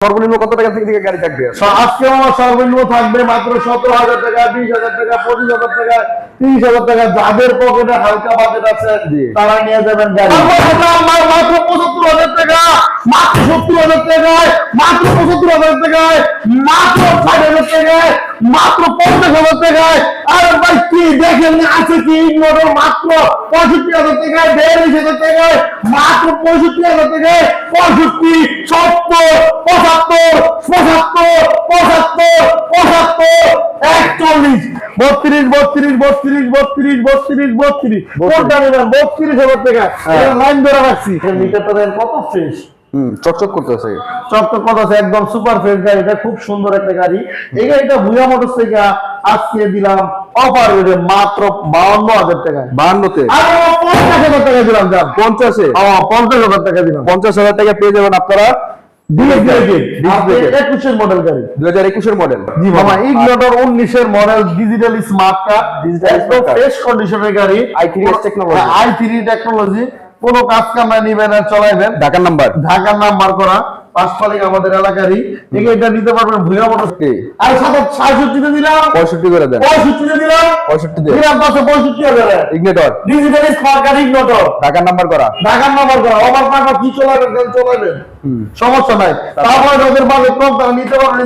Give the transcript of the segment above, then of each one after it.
সর্বনিম্ন কত টাকা থেকে থেকে গাড়ি থাকবে? আজকে আমার সর্বনিম্ন থাকবে মাত্র সতেরো হাজার টাকা বিশ হাজার টাকা পঁচিশ হাজার টাকা তিরিশ হাজার টাকা যাদের পকেটে হালকা বাজেট আছে তারা নিয়ে যাবেন গাড়ি। মাত্র পঁচাত্তর হাজার টাকা। মাত্র সত্তর হাজার টাকায় মাত্র পঁচাত্তর হাজার টাকায় মাত্র ষাট হাজার টাকায় মাত্র পঞ্চাশ হাজার টাকায়। আরে ভাই কি দেখেন আছে কি ইগনোর মাত্র পঁয়ষট্টি হাজার টাকায় বিয়াল্লিশ হাজার টাকায় মাত্র পঁয়ষট্টি হাজার টাকায় পঁয়ষট্টি সত্তর পঁচাত্তর পঁচাত্তর পঁচাত্তর পঁচাত্তর একচল্লিশ। বত্রিশ বত্রিশ বত্রিশ বত্রিশ বত্রিশ বত্রিশ। কোনটা নেবেন বত্রিশ হাজার টাকা হ্যাঁ। লাইন ধরে রাখছি। মিটারটা দেন কত? হুম চকচক করতেছে। চকচক কত আছে একদম সুপার ফ্রেশ গাড়ি। এটা খুব সুন্দর একটা গাড়ি। এই গাড়িটা ভুয়া মোটরস থেকে আজকে দিলাম অফার রেটে মাত্র বাউন্ন হাজার টাকায়। বাহান্নতে আর পঞ্চাশ হাজার টাকা দিলাম যান। পঞ্চাশে? পঞ্চাশ হাজার টাকা দিলাম। পঞ্চাশ হাজার টাকা পেয়ে যাবেন আপনারা মডেল গাড়ি। দুই হাজার একুশের মডেল জি মামা উনিশের মডেল ডিজিটাল স্মার্ট কার্ড একদম ফ্রেশ কন্ডিশনের গাড়ি। I3s technology। I three technology কোনো কাজ কামায় নিবেন আর চলাইবেন। ঢাকার নাম্বার। ঢাকার নাম্বার করা পাঁচপালিক আমাদের এলাকারই। ঠিক এটা নিতে পারবেন ভুয়া মোটর আর সাথে সাতষট্টিতে দিলাম। পঁয়ষট্টি করে দেন। পঁয়ষট্টিতে দিলাম। পঁয়ষট্টিতে দিলাম পাঁচশো পঁয়ষট্টি হাজার ইগনেটর ডিজিটাল স্মার্ট কার্ড ইগনোটর ঢাকার নাম্বার করা। ঢাকার নাম্বার করা। ওভার পাকা কি চলাবেন কেন চলাবেন। সমস্যা নাই। তারপরে? যাদের বাজেট কম তারা নিতে পারবে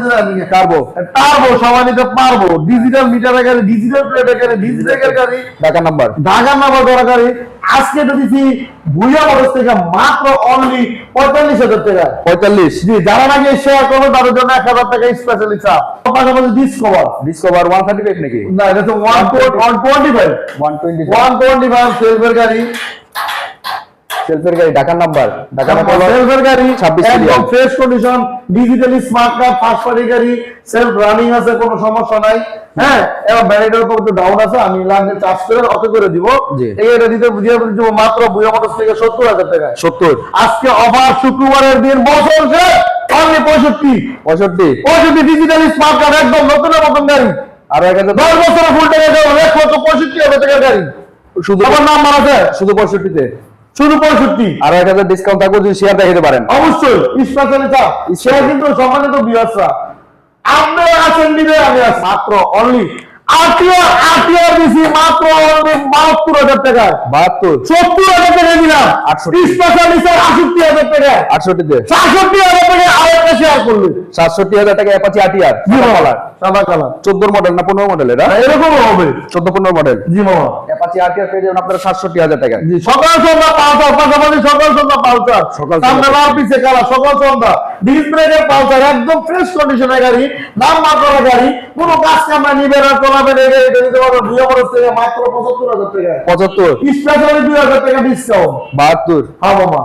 পারব সবাই নিতে পারব। ডিজিটাল মিটারের গাড়ি ডিজিটাল প্লেটের গাড়ি ডিজিটাল গাড়ি। ঢাকার নাম্বার। ঢাকার নাম্বার করা গাড়ি। আজকে তো দিচ্ছি ভুইয়া বরস থেকে মাত্র অনলি পঁয়তাল্লিশ হাজার টাকা। পঁয়তাল্লিশ। জি যারা নাকি শেয়ার করবে তাদের জন্য এক হাজার টাকা স্পেশালি চাপ পাশাপাশি Discover Discover one thirty five নাকি? না এটা তো one one twenty five one twenty one twenty five সেলফের গাড়ি। সেলফের গাড়ি ঢাকার নাম্বার। সেলফের গাড়ি 26 একদম fresh condition digitally smart card first party গাড়ি সেলফ রানিং আছে কোনো সমস্যা নাই। হ্যাঁ এবার ব্যাটারিটার উপর একটু ডাউন আছে আমি লাগলে চার্জ করে অটো করে দিব। এটা দিতে বুঝিয়ে দিব মাত্র বুয়া মোটরস থেকে সত্তর হাজার টাকায়। সত্তর। আজকে অফার শুক্রবারের দিন বছর শেষ অনলি পঁয়ষট্টি। পঁয়ষট্টি। পঁয়ষট্টি ডিজিটালি স্মার্ট কার্ড একদম নতুন নতুন গাড়ি। আরও এক হাজার দশ বছর ফুল টাকা দেবো এক লক্ষ পঁয়ষট্টি হাজার টাকার গাড়ি। শুধু আমার নাম আছে। শুধু পঁয়ষট্টিতে? শুধু পঁয়ষট্টি। আর এক হাজার ডিসকাউন্ট থাকবে যদি শেয়ার দেখাতে পারেন। অবশ্যই স্পেশালি চাপ সে কিন্তু সম্মানিত বিয়াসরা আপনারা আছেন দিবে আমি মাত্র অনলি মাত্র বাহাত্তর হাজার টাকা। বাহাত্তর? সত্তর হাজার টাকা দিলাম। 68 স্পেশালি স্যার আষট্টি হাজার টাকা। আটষট্টিতে সাতষট্টি হাজার টাকা আরেকটা শেয়ার করলে। সাতষট্টি হাজার টাকা অ্যাপাচি আটিয়ার সাদা কালার চোদ্দ মডেল না পনেরো মডেল এটা এরকম হবে। চোদ্দ পনেরো মডেল জি মামা অ্যাপাচি আটিয়ার পেয়ে যাবেন আপনারা সাতষট্টি হাজার টাকা জি সকাল সন্ধ্যা পালসার পাশাপাশি সকাল সন্ধ্যা পালসার। সকাল সন্ধ্যা। লাল পিছে কালা সকাল সন্ধ্যা। ডিস ব্রেকের পালসার একদম ফ্রেশ কন্ডিশনের গাড়ি নাম মাত্র গাড়ি। কোনো কাজ কামরা নিবে না চলাবে না এটা নিতে পারবে দুই থেকে মাত্র পঁচাত্তর হাজার টাকা। পঁচাত্তর? স্পেশালি দুই হাজার টাকা ডিসকাউন্ট বাহাত্তর? হ্যাঁ মামা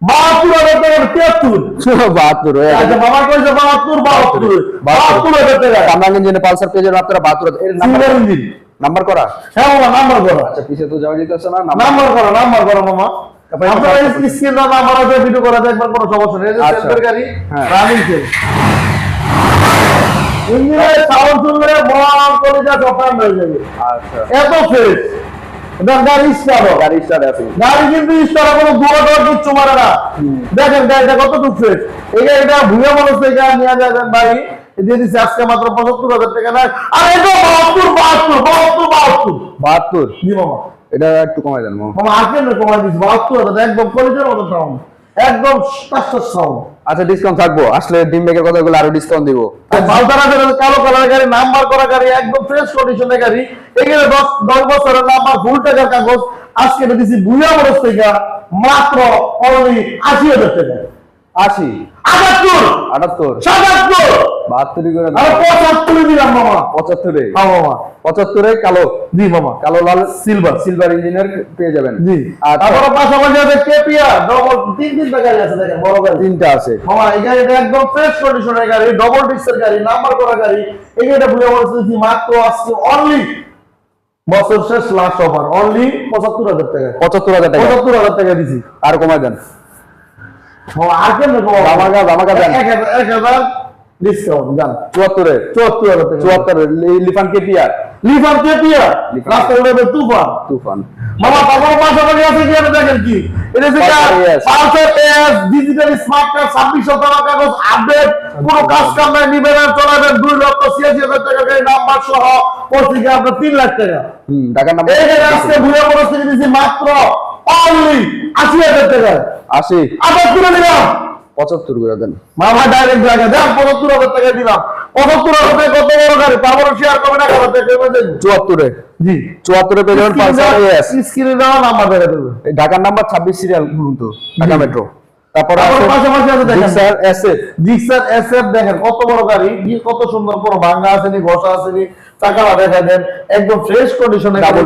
বাহাত্তর হাজার টাকা তিয়াত্তর। বাহাত্তর হয়ে আচ্ছা গেছে মামা কইছে বাহাত্তর বাহাত্তর। বাহাত্তর। হাজার টাকা। কামরাঙ্গ ইঞ্জিনে পালসার পেয়ে যাবেন আপনারা বাহাত্তর হাজার। Number single engine. নাম্বার করা? হ্যাঁ মামা নাম্বার করো। আচ্ছা পিছিয়ে তো যাওয়া যেতেছে না নাম্বার করো নাম্বার করো মামা আপনারা। স্ক্রিন নাম্বার আছে ভিডিও করা যায় একবার কোনো সমস্যা নেই। আচ্ছা। গাড়ি হ্যাঁ। রানিং সেল ইঞ্জিনের সাউন্ড শুনলে বড় করে যা হয়ে যাবে। আচ্ছা। এত ফ্রেশ। এটা গাড়ি স্টার্ট গাড়ি স্টার্ট আছে। গাড়ি কিন্তু স্টার্ট কোনো কিচ্ছু মারে না। দেখেন গাড়িটা কতটুকু ফ্রেশ। এই গাড়িটা ভুয়া মানুষ থেকে নিয়ে যাবেন দিয়ে দিচ্ছে আজকে মাত্র পঁচাত্তর হাজার টাকা না। আর এটা বাহাত্তর বাহাত্তর বাহাত্তর বাহাত্তর। বাহাত্তর? জি মামা। এটা একটু কমাই দেন মামা। মামা আজকে না কমাই দিচ্ছি বাহাত্তর হাজার একদম কলেজের মতো সাউন্ড একদম সাউন্ড আচ্ছা ডিসকাউন্ট থাকব। আসলে ডিম ব্যাগের কথা বলে আরও ডিসকাউন্ট দিব। যেটা কালো কালার গাড়ি নাম্বার করা গাড়ি একদম ফ্রেশ কন্ডিশনের গাড়ি। এখানে দশ দশ বছরের নাম্বার ফুল টাকার কাগজ। আজকে দিচ্ছি বুয়া বরস থেকে মাত্র অনলি আশি হাজার টাকা। আশি? আটাত্তর। আটাত্তর? সাতাত্তর। বাহাত্তরই করে। পঁচাত্তর দিলাম মামা। পঁচাত্তরে হ্যাঁ মামা। পঁচাত্তরে কালো। জি মামা। কালো লাল সিলভার সিলভার ইঞ্জিনিয়ার পেয়ে যাবেন। জি। আর তারপরে পাশাপাশি আছে কেপিআর ডবল তিন তিনটা গাড়ি আছে দেখেন বড় গাড়ি। তিনটা আছে। মামা এই গাড়িটা একদম ফ্রেশ কন্ডিশনের গাড়ি ডবল ডিস্কের গাড়ি নাম্বার করা গাড়ি। এই গাড়িটা বুঝে বলতেছি মাত্র আজকে অনলি বছর শেষ লাস্ট অফার অনলি পঁচাত্তর হাজার টাকা। পঁচাত্তর হাজার টাকা। পঁচাত্তর হাজার টাকা দিছি। আর কমাই দেন। আর কেন জামাকা- জামাকা দেন। এক হাজার ডিসকাউন্ট জান। চুয়াত্তরে। চুয়াত্তর হাজার টাকা। চুয়াত্তর লিফান কেপিআর লিফার কেটিয়া লিফার। রাস্তা উড়াবে তুফান। তুফান। মামা পাশাপাশি আছে কি আপনি দেখেন কি? এটা হচ্ছে Pulsar S digital smart card ছাব্বিশ শতকরা কাগজ আপডেট কোনো কাজ কাম নাই নিবেন আর চলাবেন দুই লক্ষ ছিয়াশি হাজার টাকা করে নাম্বার সহ পত্রিকা আপনার তিন লাখ টাকা। ঢাকার নাম্বার এই দিচ্ছি মাত্র অনলি আশি হাজার টাকা। আশি। আবার তুলে দিলাম পঁচাত্তর করে দেন। মামা ডাইরেক্ট জায়গা দেন পঁচাত্তর হাজার টাকা দিলাম। ঢাকার নাম্বার ছাব্বিশ সিরিয়াল ঢাকা মেট্রো। তারপরে এসএফ জিক্সার এসএফ দেখেন। কত বড় গাড়ি? কত সুন্দর ভাঙা আসেনি ঘষা আসেনি দেখা দেন। একদম ফ্রেশ কন্ডিশনে ডাবল।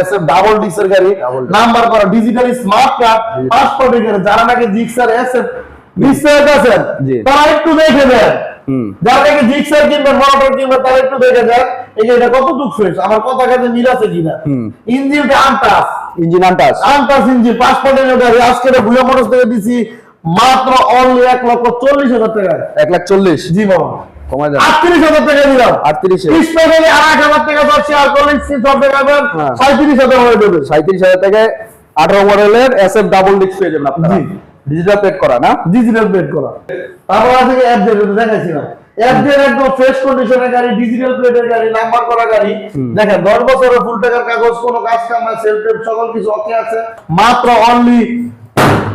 এসএফ ডাবল ডিক্সের গাড়ি। নাম্বার করা ডিজিটাল স্মার্ট কার্ড পাসপোর্টের গাড়ি। যারা নাকি জিক্সার এসএফ নিশ্চয় আছেন তারা একটু দেখে দেন। যারা নাকি জিক্সার কিনবেন মোটর কিনবেন তারা একটু দেখে দেন এই যে এটা কতটুকু ফ্রেশ আমার কথা কাছে মিল আছে কিনা? ইঞ্জিনটা আনটাস ইঞ্জিন আনটাস আনটাস ইঞ্জিন পাসপোর্টের গাড়ি আজকে ভুয়া মোটর থেকে দিছি মাত্র অনলি এক লক্ষ চল্লিশ হাজার টাকা এক লাখ চল্লিশ। জি বাবা। আটত্রিশ হাজার টাকা দিলাম। আটত্রিশে দিয়ে আড়াই হাজার টাকা দশ শেয়ার হ্যাঁ। সাঁত্রিশ হাজার হয়ে যাবে। সাঁত্রিশ হাজার থেকে আঠারো মডেলের এসএফ ডাবল ডিস্ক পেয়ে যাবেন আপনারা। ডিজিটাল প্লেট করা না? ডিজিটাল প্লেট করা। তারপর আছে অ্যাপ দেখাইছিলাম। অ্যাপ একদম ফ্রেশ কন্ডিশনের গাড়ি ডিজিটাল প্লেটের গাড়ি নাম্বার করা গাড়ি। দেখেন দশ বছরের ফুল টাকার কাগজ কোনো কাজ কাম না সেলফ টেপ সকল কিছু ওকে আছে। মাত্র অনলি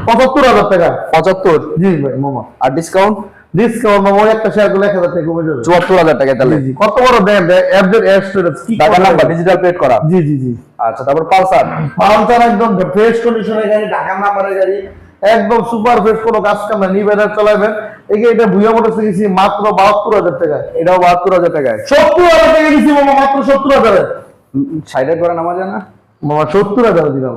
পঁচাত্তর হাজার টাকা। পঁচাত্তর? জি ভাই মামা। আর ডিসকাউন্ট ডিসকাউন্ট মামা একটা শেয়ার করলে এক হাজার টাকা কমে যাবে। চুয়াত্তর হাজার টাকা তাহলে। জি, জি। কত বড় কি? নাম্বার ডিজিটাল প্লেট করা। জি জি জি। আচ্ছা তারপর পালসার? পালসার একদম ফ্রেশ কন্ডিশনের গাড়ি ঢাকার নাম্বারের গাড়ি। একদম সুপার ফ্রেশ কোনো কাজ কাম না নিবেদার চালাবেন এই যে এটা ভুয়া মোটর গেছি মাত্র বাহাত্তর হাজার টাকা এটাও বাহাত্তর হাজার টাকায়। সত্তর হাজার টাকা দিছি মামা মাত্র সত্তর হাজারে। সাইডের করা নামা যায় না? মামা সত্তর হাজার দিলাম।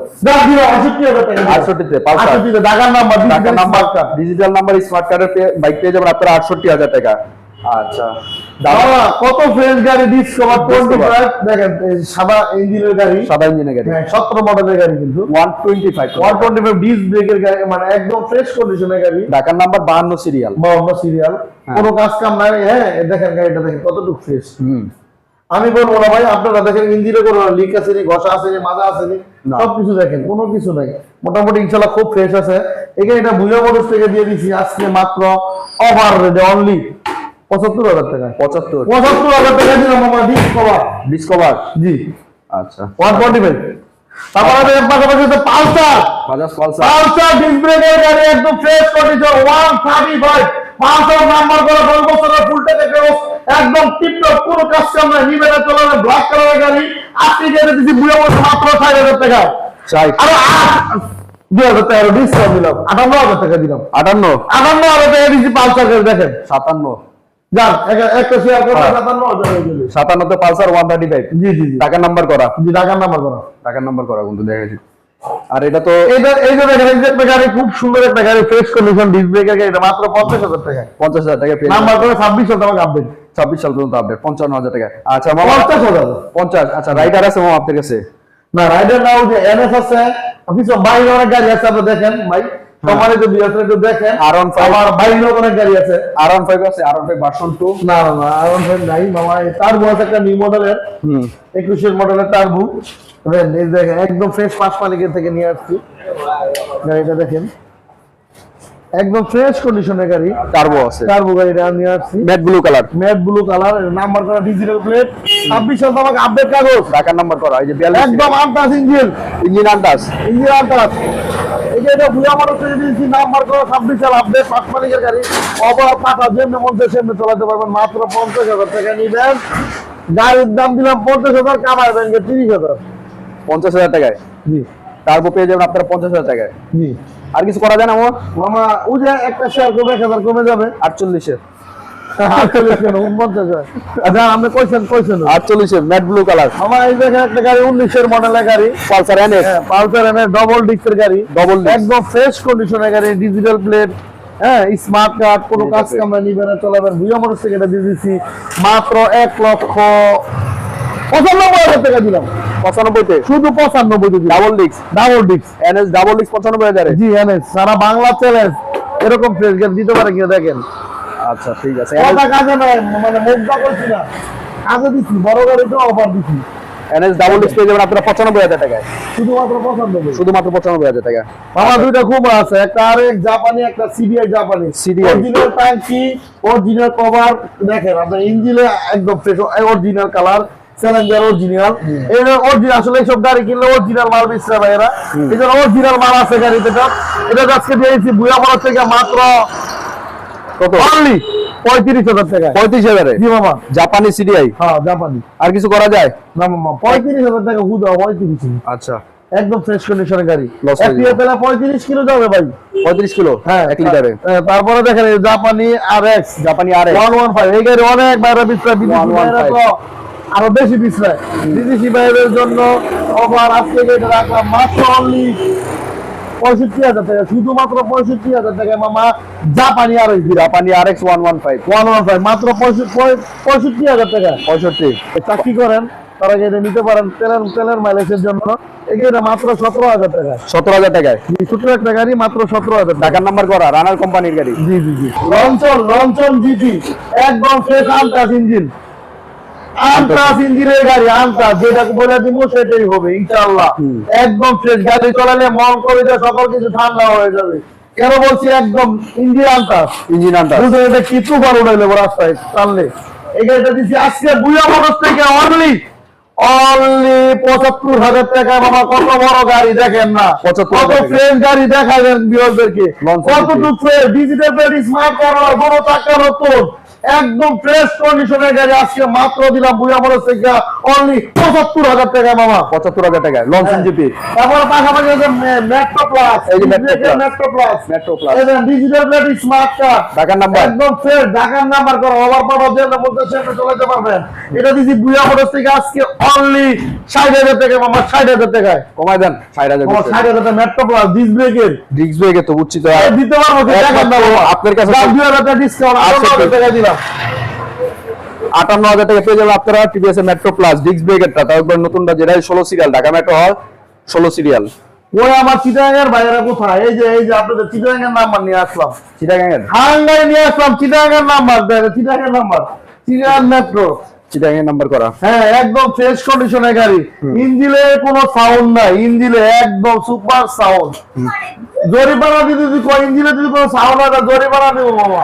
আটষট্টি হাজার টাকা। আটষট্টিতে আটষট্টিতে ঢাকার নাম্বার টাকা number number digital number smart কার্ডের বাইক পেয়ে যাবেন আপনারা আটষট্টি হাজার টাকা। আচ্ছা। বাবা কত ফ্রেশ গাড়ি ডিসকভার টোয়েন্টি ফাইভ দেখেন সাদা ইঞ্জিনের গাড়ি। সাদা ইঞ্জিনের গাড়ি। হ্যাঁ সতেরো মডেলের গাড়ি কিন্তু। One twenty five one twenty five disc ব্রেকের গাড়ি মানে একদম ফ্রেশ কন্ডিশনের গাড়ি। ঢাকার নাম্বার বাহান্ন সিরিয়াল বাবা সিরিয়াল কোনো কাজ কাম নাই। হ্যাঁ দেখেন গাড়িটা দেখেন কতটুকু ফ্রেশ হুম। আমি বলব না ভাই আপনারা দেখেন ইঞ্জিনে কোনো লিক আছে নি ঘষা আছে নি মাজা আছে নি সব কিছু দেখেন কোনো কিছু নাই। মোটামুটি ইনশাল্লাহ খুব ফ্রেশ আছে। এখানে এটা ভুয়া মোটরস থেকে দিয়ে দিছি আজকে মাত্র অফার রেটে অনলি পঁচাত্তর হাজার টাকা। পঁচাত্তর। পঁচাত্তর হাজার টাকা দিলাম আমার ডিসকভার ডিসকভার জি। আচ্ছা। ওয়ান টোয়েন্টি ফাইভ তারপর পাশাপাশি Pulsar Bajaj Pulsar Pulsar disc ব্রেকের গাড়ি একদম fresh condition one thirty five Pulsar number করা দশ বছরের ফুল টাকা একদম টিপটপ চলানো ব্ল্যাক কালারের গাড়ি। আজকে যেতে দিচ্ছি বুড়ো বছর মাত্র ষাট হাজার টাকা। চাই। আরও দুই হাজার টাকা ডিসকাউন্ট দিলাম। আটান্ন হাজার টাকা দিলাম। আটান্ন? আটান্ন হাজার টাকা দিচ্ছি পালসার গাড়ি দেখেন। সাতান্ন। যান একটা- একটা শেয়ার করে। সাতান্ন হাজার গেলে। সাতান্নতে পালসার ওয়ান থার্টি ফাইভ জি জি জি। টাকার নাম্বার করা। জি টাকার নাম্বার করা। টাকার নাম্বার করা কিন্তু দেখেছি আর এটা তো এইটা এই যে দেখেন এই যে একটা গাড়ি খুব সুন্দর একটা গাড়ি ফ্রেশ কন্ডিশন ডিস্ক ব্রেকের গাড়ি এটা মাত্র পঞ্চাশ হাজার টাকা পঞ্চাশ হাজার টাকা নাম্বার করে ছাব্বিশ হাজার টাকা আপডেট ছাব্বিশ সাল পর্যন্ত আপডেট পঞ্চান্ন হাজার টাকা। আচ্ছা মামা পঞ্চাশ হাজার। পঞ্চাশ। আচ্ছা রাইডার আছে মামা আপনার কাছে? না রাইডার নাও যে এনএস আছে। কিছু বাইরে অনেক গাড়ি আছে আপনি দেখেন ভাই। সম্মানিত বিয়াস একটু দেখেন। R15 আবার বাইরে অনেক গাড়ি আছে। আর ওয়ান ফাইভ আছে আর ওয়ান ফাইভ ভার্সন টু না না না আর ওয়ান নাই। মামা একটা নিউ মডেলের হুম। একুশের মডেলের টার্বু এই দেখেন একদম ফ্রেশ পাঁচ মালিকের থেকে নিয়ে আসছি। গাড়িটা দেখেন। একদম ফ্রেশ কন্ডিশনের গাড়ি। টার্বো আছে। টার্বু গাড়িটা আমি আসছি। Matte blue colour matte blue colour number করা ডিজিটাল প্লেট ছাব্বিশ হাজার টাকা আপডেট কাগজ। টাকার নাম্বার করা এই যে বিয়াল্লিশ। একদম আনটাস ইঞ্জিন ইঞ্জিন আন্দাজ ইঞ্জিন আনটাস এই যে এটা ভুয়া মানুষ দিয়েছি নাম্বার করা ছাব্বিশ সাল আপডেট পাঁচ মালিকের গাড়ি। অবর টাকা যেমনি মধ্যে সেমনি চালাতে পারবেন। মাত্র পঞ্চাশ হাজার টাকা নিবেন। গাড়ির দাম দিলাম পঞ্চাশ হাজার ব্যাংকে তিরিশ হাজার। পঞ্চাশ হাজার টাকায়? জি। টার্বো পেয়ে যাবেন আপনারা পঞ্চাশ হাজার টাকায়। জি। আর কিছু করা যায় না আমার মামা ও যে একটা শেয়ার কমে এক হাজার কমে যাবে। আটচল্লিশে ডিজিটাল প্লেট হ্যাঁ। স্মার্ট কার্ড কোনো কাজ কামরা নিবেন না চলাবেন ভুয়া মোটর থেকে দিয়ে দিচ্ছি মাত্র এক লক্ষ পঁচানব্বই হাজার টাকা দিলাম। পঁচানব্বইতে? শুধু পঁচানব্বই ডাবল ডিক্স ডাবল এনএস ডাবল ডিক্স পঁচানব্বই হাজারে? জি সারা বাংলা চ্যালেঞ্জ এরকম ফ্রেশ গেম দিতে পারে কিনা দেখেন। আচ্ছা ঠিক আছে। কথা কাজে নয় মানে মুগ্ধা করছি না কাজে দিচ্ছি বড় গাড়িতে অফার দিচ্ছি এনএস ডাবল ডিস্ক পেয়ে যাবেন আপনারা পঁচানব্বই হাজার টাকায়। শুধুমাত্র পঁচানব্বই। শুধুমাত্র পঁচানব্বই হাজার টাকা। আমার দুইটা খুব আছে একটা আরেক জাপানি একটা সিডিআই জাপানি। অরিজিনাল ট্যাঙ্কি অরিজিনাল কভার দেখেন আপনার ইঞ্জিনে একদম fresh original colour challenger original এই অরিজিনাল আসলে এইসব গাড়ি কিনলে অরিজিনাল মাল বেচছে ভাইয়েরা জন্য অরিজিনাল মাল আছে গাড়িতে এটা এটা আজকে দিয়েছি বুয়াপাড়া থেকে মাত্র কত? অনলি পঁয়ত্রিশ হাজার টাকা পঁয়ত্রিশ হাজারে? জি মামা। জাপানি সিডিআই হ্যাঁ জাপানি আর কিছু করা যায়? না মামা পঁয়ত্রিশ হাজার টাকা হুদা পঁয়ত্রিশ। আচ্ছা। একদম ফ্রেশ কন্ডিশনের গাড়ি। Loss হয়ে এক লিটার তেলে পঁয়ত্রিশ কিলো যাবে ভাই। পঁয়ত্রিশ কিলো? হ্যাঁ এক লিটারে তারপরে দেখেন জাপানি আর এক্স জাপানি আর ফাইভ। এই গাড়ি অনেক বাইরে বিছড়ায় বিদেশি বাইরে তো আরও বেশি বিছড়ায় বিদেশি বাইরের জন্য ওভার আজকে এটা রাখলাম মাত্র অনলি পঁয়ষট্টি হাজার টাকা শুধুমাত্র পঁয়ষট্টি হাজার টাকা মামা জাপানি আর ওই জাপানি আর X one one five. One one five মাত্র পঁয়ষট্টি হাজার টাকা। পঁয়ষট্টি। চাকরি করেন তারা এটা নিতে পারেন তেলের তেলের মাইলেজের জন্য। এটা মাত্র সতেরো হাজার টাকা। সতেরো হাজার টাকায়? ছোট একটা গাড়ি মাত্র সতেরো হাজার টাকা। ঢাকার নাম্বার করা রানার কোম্পানির গাড়ি। জি জি জি। লঞ্চন লঞ্চন জিটি একদম ফ্রেশ আনটাস ইঞ্জিন আনটাস ইঞ্জিনের গাড়ি আনটাস যেটা বলে দিব সেটাই হবে ইনশাআল্লাহ। একদম ফ্রেশ গাড়ি চালালে মন করে যে সকল কিছু ঠান্ডা হয়ে যাবে। কেন বলছি একদম ইঞ্জিন আনটাস ইঞ্জিন আন্টার বুঝলেন এটা কি তুফান উঠাইলে রাস্তায় টানলে। এই গাড়িটা দিচ্ছি আজকে বুয়া মোটর থেকে অনলি অনলি পঁচাত্তর হাজার টাকা বাবা কত বড় গাড়ি দেখেন না। কত। ফ্রেশ গাড়ি দেখাবেন Launch কতটুকু ডিজিটাল স্মার্ট করা কোনো টাকা নতুন একদম ফ্রেশ কন্ডিশনের গাড়ি আজকে মাত্র দিলাম বুয়া মোটর থেকে অনলি পঁচাত্তর হাজার টাকা মামা। পঁচাত্তর হাজার টাকায় লঞ্চন জিপি তারপরে পাশাপাশি আছে মেট্রো প্লাস এই যে Metro Plus। Metro plus Metro Plus। Digital plate smart card ঢাকার নাম্বার একদম ফ্রেশ ঢাকার নাম্বার করো ওভার পাওয়ার জন্য মধ্যে সেটা চলাতে পারবেন। এটা দিছি বুয়া মোটর থেকে আজকে অনলি ষাট হাজার টাকা মামা ষাট হাজার টাকায়। কমায় দেন ষাট হাজার ষাট হাজার টাকা মেট্রো প্লাস ডিস ব্রেকের ডিস্ক ব্রেকে তো উচ্চিত দিতে পারব টাকা দাও আপনার কাছে দুই হাজার টাকা ডিসকাউন্ট হাজার টাকা দিলাম। আটান্ন হাজার টাকা পেয়ে যাবেন আপনারা টিভিএস মেট্রো প্লাস নতুনটা যেটা ষোলো সিরিয়াল ঢাকা মেট্রো হল ষোলো সিরিয়াল ওই আমার চিটাঙ্গের বাইরে কোথায়? এই যে এই যে আপনাদের চিটাঙ্গের নাম্বার নিয়ে আসলাম। চিটাগাঙের? হাঙ্গাই নিয়ে আসলাম চিটাঙ্গের নাম্বার দেখেন নাম্বার চিটাঙ্গের মেট্রো চিটাগাঙের নাম্বার করা। হ্যাঁ একদম ফ্রেশ কন্ডিশনের গাড়ি। ইঞ্জিনে কোনো সাউন্ড নাই। ইঞ্জিনে একদম সুপার সাউন্ড জরিমানা দিতে যদি কয় ইঞ্জিনে যদি কোনো সাউন্ড হয় জরিমানা দেবো বাবা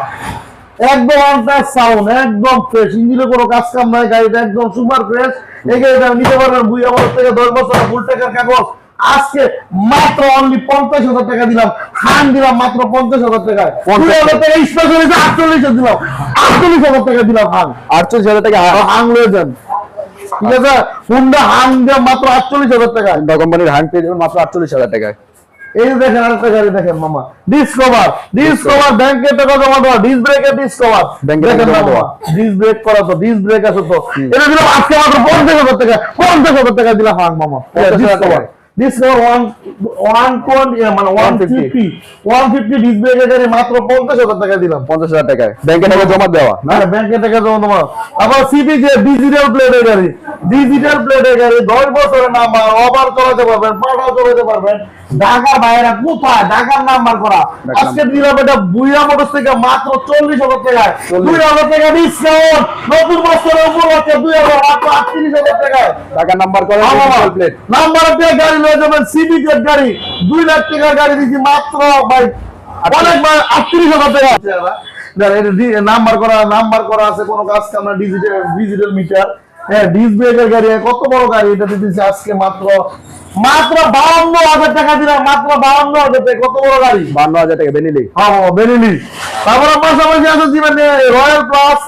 একদম আনটাচ সাউন্ড একদম ফ্রেশ ইঞ্জিনে কোনো কাজ কাম নাই গাড়িটা একদম সুপার ফ্রেশ এই গাড়িটা নিতে পারবেন বুঝি আমার থেকে দশ বছর ফুল টাকার কাগজ। আজকে মাত্র অনলি পঞ্চাশ হাজার টাকা দিলাম। হান দিলাম মাত্র পঞ্চাশ হাজার টাকায়। দুই হাজার টাকা স্পেশালি আটচল্লিশ দিলাম। আটচল্লিশ হাজার টাকা দিলাম হান। আটচল্লিশ হাজার টাকা হাং লয়ে যান। ঠিক আছে? হুন্ডা হাং দিয়ে মাত্র আটচল্লিশ হাজার টাকা কোম্পানির হ্যান্ড পেয়ে যাবেন মাত্র আটচল্লিশ হাজার টাকায়। এই দেখেন আরেকটা গাড়ি দেখেন মামা। ডিসকভার ডিসকভার ব্যাংকে টাকা জমা দেওয়া ডিস ডিসকভার Bank এ টাকা দেখেন মামা। ডিস ব্রেক করা তো ডিস ব্রেক আছে তো। এটা দিলাম আজকে মাত্র পঞ্চাশ হাজার টাকা পঞ্চাশ হাজার টাকা দিলাম মামা। 50,000 টাকা। ডিসকভার ওয়ান ওয়ান টোয়েন্টি মানে one fifty one fifty disc ব্রেকের মাত্র পঞ্চাশ হাজার টাকা দিলাম। পঞ্চাশ হাজার টাকায়। ব্যাংকে টাকা জমা দেওয়া। না ব্যাংকে টাকা জমা দেওয়া। আবার সিপি যে ডিজিটাল প্লেটের গাড়ি। ডিজিটাল প্লেটের গাড়ি দশ বছরের নাম্বার ওভার চালাতে পারবেন পাঠাও চালাতে পারবেন। ঢাকার বাইরে কোথায়? ঢাকার নাম্বার করা। আজকে দিলাম এটা বুইয়া মোটর থেকে মাত্র চল্লিশ হাজার টাকায়। দুই হাজার টাকা ডিসকাউন্ট নতুন বছরের উপলক্ষে দুই হাজার মাত্র আটত্রিশ হাজার টাকায়। টাকার নাম্বার করা নাম্বার দিয়ে গাড়ি লয়ে যাবেন সিবি টেক গাড়ি। দুই লাখ টাকার গাড়ি দিচ্ছি মাত্র ভাই। আটত্রিশ হাজার টাকা। নাম্বার করা নাম্বার করা আছে কোনো কাজ কাম ডিজিটাল ডিজিটাল মিটার হ্যাঁ ডিস ব্রেকের গাড়ি কত বড় গাড়ি এটা দিতেছি আজকে মাত্র। মাত্র বাউন্ন হাজার টাকা দিলাম মাত্র বাউন্ন হাজার টাকা। কত বড় গাড়ি? বান্ন হাজার টাকা বেনিলি। হ্যাঁ হ্যাঁ বেরিলি তারপরে পাশাপাশি আছে জীবনে রয়্যাল প্লাস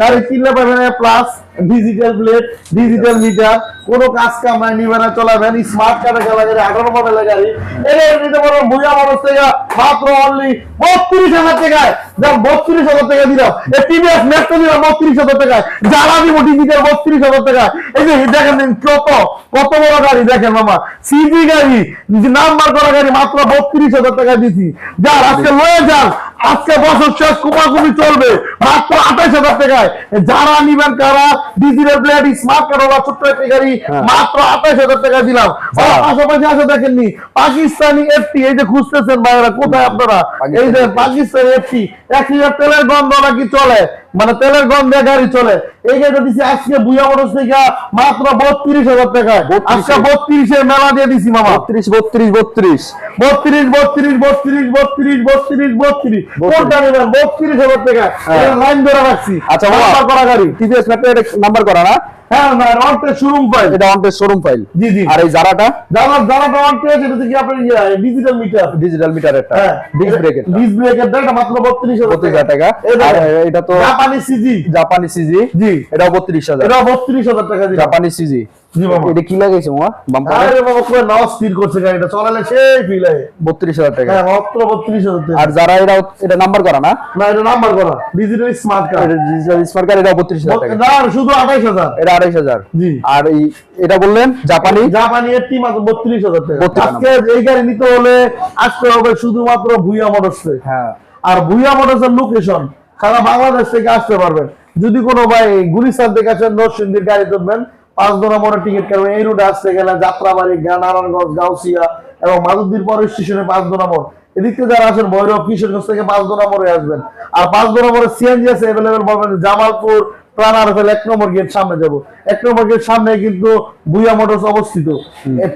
গাড়ি কিনলে পাবেন plus digital plate digital meter কোনো কাজ কাম নাই, নিবে না চলাবেন স্মার্ট কার্ডে খেলা গাড়ি আঠারো মডেলের গাড়ি। এই নিতে পারবেন ভুজা মানুষ থেকে, মাত্র অনলি বত্রিশ হাজার টাকায় দেখ বত্রিশ হাজার টাকা দিলাম এই টিভিএস মেট্রো দিলাম, বত্রিশ হাজার টাকায়। যারা দিব ডিজিটাল বত্রিশ হাজার টাকায়। এই যে, দেখেন কত কত বড় গাড়ি, দেখেন মামা। সিজি গাড়ি নাম্বার করা গাড়ি, মাত্র বত্রিশ হাজার টাকা দিছি। যার আজকে লয়ে যান। আজকে বছর শেষ কুমাকুমি চলবে, মাত্র আঠাইশ হাজার টাকায়। যারা নিবেন কারা ডিজিটাল প্লেট স্মার্ট কারোলা ছোট্ট একটি গাড়ি হ্যাঁ। মাত্র আঠাশ হাজার টাকা দিলাম। পাশাপাশি আছে দেখেননি পাকিস্তানি এফটি এই যে খুঁজতেছেন ভাইরা কোথায় আপনারা? এই যে পাকিস্তানি এফটি এক লিটার তেলের গন্ধ নাকি চলে? মানে তেলের গন্ধে গাড়ি চলে। এই গাড়িটা দিছি আজকে বুয়া মোটরস থেকে মাত্র বত্রিশ হাজার টাকায়। 32 আজকে বত্রিশের মেলা দিয়ে দিছি মামা। বত্রিশ বত্রিশ বত্রিশ। বত্রিশ বত্রিশ বত্রিশ বত্রিশ বত্রিশ বত্রিশ। কোনটা নেবেন? বত্রিশ হাজার টাকা হ্যাঁ। লাইন ধরে রাখছি। আচ্ছা নাম্বার করা গাড়ি। টিভিএস মেট্রো এটা নাম্বার করা না? হ্যাঁ শোরুম পাই এটা শোরুম ফাইল জি জি। আর এই জারাটা যারা যারা রন্টে যেটা ডিজিটাল মিটার ডিজিটাল হ্যাঁ। ডিস্ক ব্রেকের ডিস্ক ব্রেকের দামটা মাত্র বত্রিশ বত্রিশ হাজার টাকা। আর এটা তো জাপানি সিজি জাপানি সিজি জি। এটাও বত্রিশ হাজার। এটা বত্রিশ হাজার টাকা দিলাম। জাপানি সিজি জি মামা এটা কি লাগাইছে মামা? বাম্পারে? আরে বাবা কই নাও স্থির করছে গাড়িটা। চলালে সেই ফিল হয় বত্রিশ হাজার টাকা। হ্যাঁ মাত্র বত্রিশ হাজার টাকা। আর যারা এটা এটা নাম্বার করা না? না এটা নাম্বার করা। ডিজিটাল স্মার্ট কার্ড এটা ডিজিটাল স্মার্ট কার্ড এটা বত্রিশ হাজার টাকা। না শুধু আঠাইশ হাজার। এটা আড়াইশ হাজার। জি। আর এই এটা বললেন জাপানি? জাপানি এটি মাত্র টাকা। 32 আজকে এই গাড়ি নিতে হলে আসতে হবে শুধুমাত্র ভুইয়া মোটরসে। হ্যাঁ। আর ভুইয়া মোটরসের লোকেশন সারা বাংলাদেশ থেকে আসতে পারবেন। যদি কোনো ভাই গুলিস্তান থেকে আসেন, নরসিংদীর গাড়ি তুলবেন পাঁচ দোনা মনে টিকিট কাটবেন, এই রুটে আসতে গেলে যাত্রাবাড়ি নারায়ণগঞ্জ, গাউসিয়া এবং মাধুদ্দির পরে স্টেশনে পাঁচ দোনা মোড়। এদিক যারা আসেন, ভৈরব, কিশোরগঞ্জ থেকে পাঁচ দোনা মোড়ে আসবেন। আর পাঁচ দোনা মোড়ে সিএনজি আছে অ্যাভেলেবেল বলবেন, জামালপুর প্রাণার এক নম্বর গেট সামনে যাব। এক নম্বর গেট সামনে কিন্তু মোটরস অবস্থিত।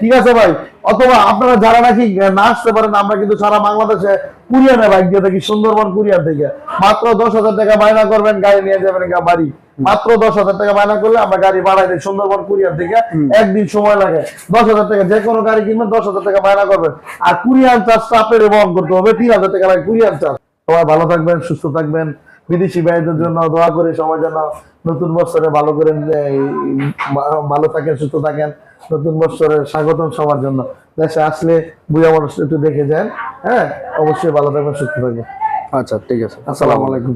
ঠিক আছে ভাই? অথবা আপনারা যারা নাকি না আসতে পারেন আমরা কিন্তু সারা বাংলাদেশে কুরিয়ানে বাইক দিয়ে থাকি সুন্দরবন কুরিয়ান থেকে। মাত্র দশ হাজার টাকা করবেন গাড়ি নিয়ে যাবেন বাড়ি। মাত্র দশ হাজার টাকা করলে আমরা গাড়ি বাড়াই দিই সুন্দরবন কুরিয়ান থেকে। একদিন সময় লাগে। দশ হাজার টাকা যে কোনো গাড়ি কিনবেন দশ হাজার টাকা বায়না করবেন। আর কুরিয়ান চার্জটা আপনার বহন করতে হবে তিন হাজার টাকা লাগে কুরিয়ান চার্জ সবাই ভালো থাকবেন সুস্থ থাকবেন। বিদেশি ভাইদের জন্য দোয়া করি সবাই যেন নতুন বছরে ভালো করে ভালো থাকেন সুস্থ থাকেন। নতুন বছরে স্বাগতম সবার জন্য। দেশে আসলে বুঝা মানুষ একটু দেখে যান হ্যাঁ? অবশ্যই ভালো থাকবেন সুস্থ থাকবেন। আচ্ছা ঠিক আছে। আসসালামু আলাইকুম।